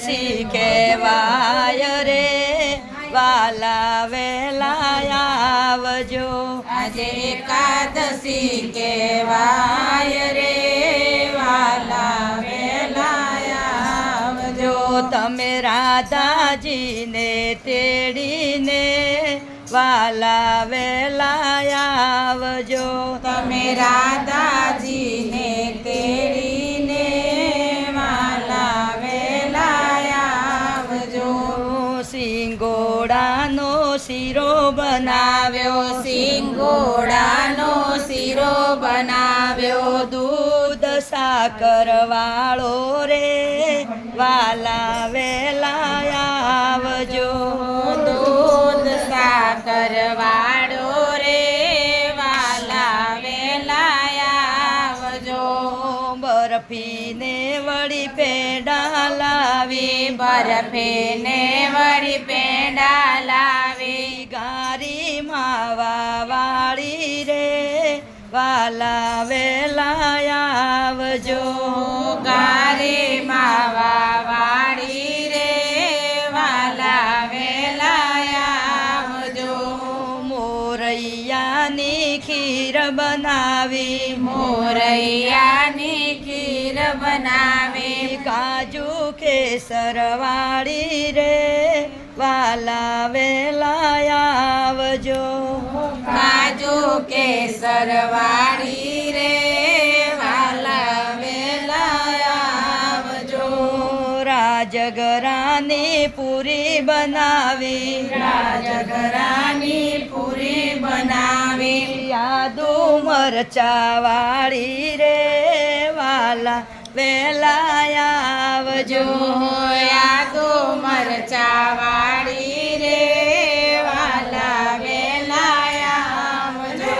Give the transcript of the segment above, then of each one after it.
એકાદશી કેવાય રે વાલા વેલા આવજો. આજે એકાદશી કેવાય રે વાલા વેલા આવજો. તમે રાધાજીને તેડીને વાલા વેલા આવજો. તમે રાધાજીને સિંગોડાનો શીરો બનાવ્યો સિંગોડાનો શીરો બનાવ્યો. દૂધ સાકર વાળો રે વાલા વેલા આવજો. બરફીને વળી પેડા લાવી, બરફીને વળી પેંડા લાવી. ગારી માવા વાળી રે, વાલા વેલા આવજો. મોરૈયાની ખીર બનાવી મોરૈયાની ખીર બનાવી. કાજુ કેસર વાળી રે વાલા વેલા આવજો કાજુ કેસર વાળી રે વાલા વેલા આવજો રાજગરાની પૂરી બનાવી રાજગરાની મરચા વાળી રે વાલા વેલા આવજો. યાદો મરચા વાળી રે વાલા વેલા આવજો.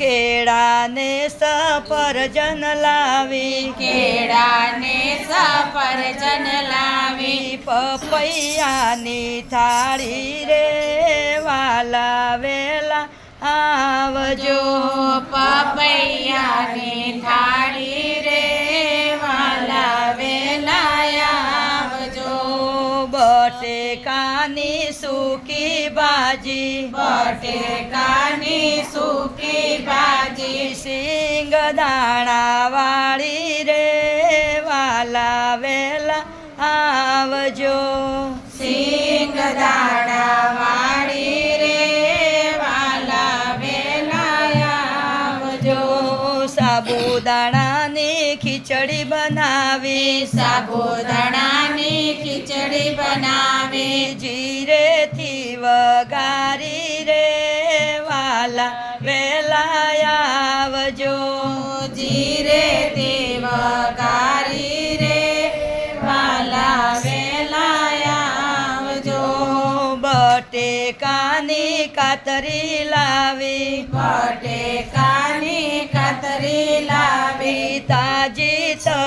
કેળાને સફરજન લાવી કેળાને સફરજન લાવી. પપૈયાની થાળી રે વાલા વેલા આવજો. પપૈયાની થાળી રે વાલા વેલા આવજો. બટેકાની સૂકી ભાજી બટેકાની સૂકી ભાજી. સિંગ દાણા બનાવી સાબુદાણાની ખીચડી બનાવી. જીરેથી વઘારી રે વાલા વેલા આવજો. જીરે તે વઘારી રે વાલા વેલા આવજો. બટેકાની કાતરી લાવી. બટેકાની કાતરી લાવી. તાજી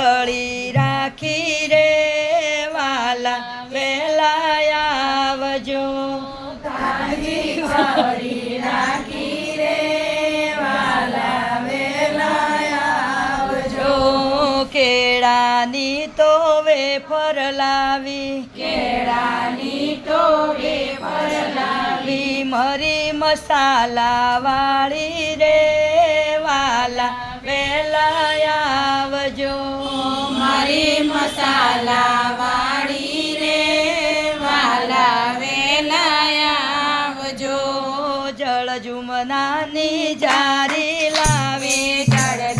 તળી રાખી રે વાલા વેલા આવજો. કેળાની તો વેફર લાવી, કેળાની પર લાવી, મરી મસાલા વાળી રે વાલા વેલા આવજો. મારી મસાલા વાળી રે વાલા વેલા આવજો. જળ જુમનાની જારી લાવી જળ